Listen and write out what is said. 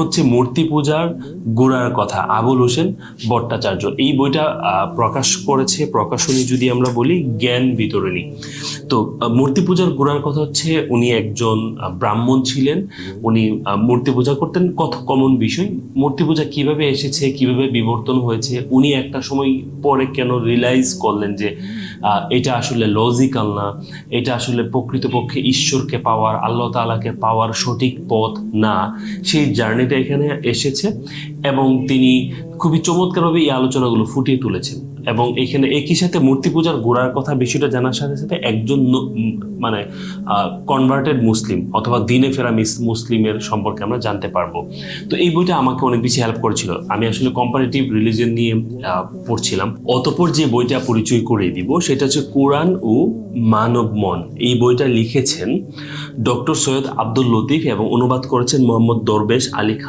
হচ্ছে মূর্তি পূজার গোড়ার কথা, আবুল হোসেন ভট্টাচার্য। এই বইটা প্রকাশ করেছে, প্রকাশনী যদি আমরা বলি, জ্ঞান বিতরণী। তো মূর্তি পূজার গোড়ার কথা হচ্ছে, উনি একজন ব্রাহ্মণ ছিলেন। উনি মূর্তি পূজা করতেন। কত কমন বিষয়, মূর্তি পূজা কীভাবে এসেছে, কীভাবে বিবর্তন হয়েছে, উনি একটা সময় পরে কেন রিয়েলাইজ করলেন যে এটা আসলে লজিক্যাল না, এটা আসলে প্রকৃতপক্ষে ঈশ্বরকে পাওয়ার, আল্লাহ তাআলাকে পাওয়ার সঠিক পথ না, সেই জার্নিটা এখানে এসেছে এবং তিনি খুবই চমৎকারভাবে এই আলোচনাগুলো ফুটিয়ে তুলেছেন। এবং এখানে একই সাথে মূর্তি পূজার গোড়ার কথা বিষয়টা জানার সাথে সাথে একজন মানে কনভার্টেড মুসলিম অথবা দিনে ফেরা মিস- মুসলিমের সম্পর্কে আমরা জানতে পারব। তো এই বইটা আমাকে অনেক বেশি হেল্প করেছিল। আমি আসলে কম্পারেটিভ রিলিজন নিয়ে পড়ছিলাম। অতপর যে বইটা পরিচয় করে দিব, সেটা হচ্ছে কোরআন ও মানব মন। এই বইটা লিখেছেন ডক্টর সৈয়দ আব্দুল লতিফ এবং অনুবাদ করেছেন মোহাম্মদ দরবেশ আলী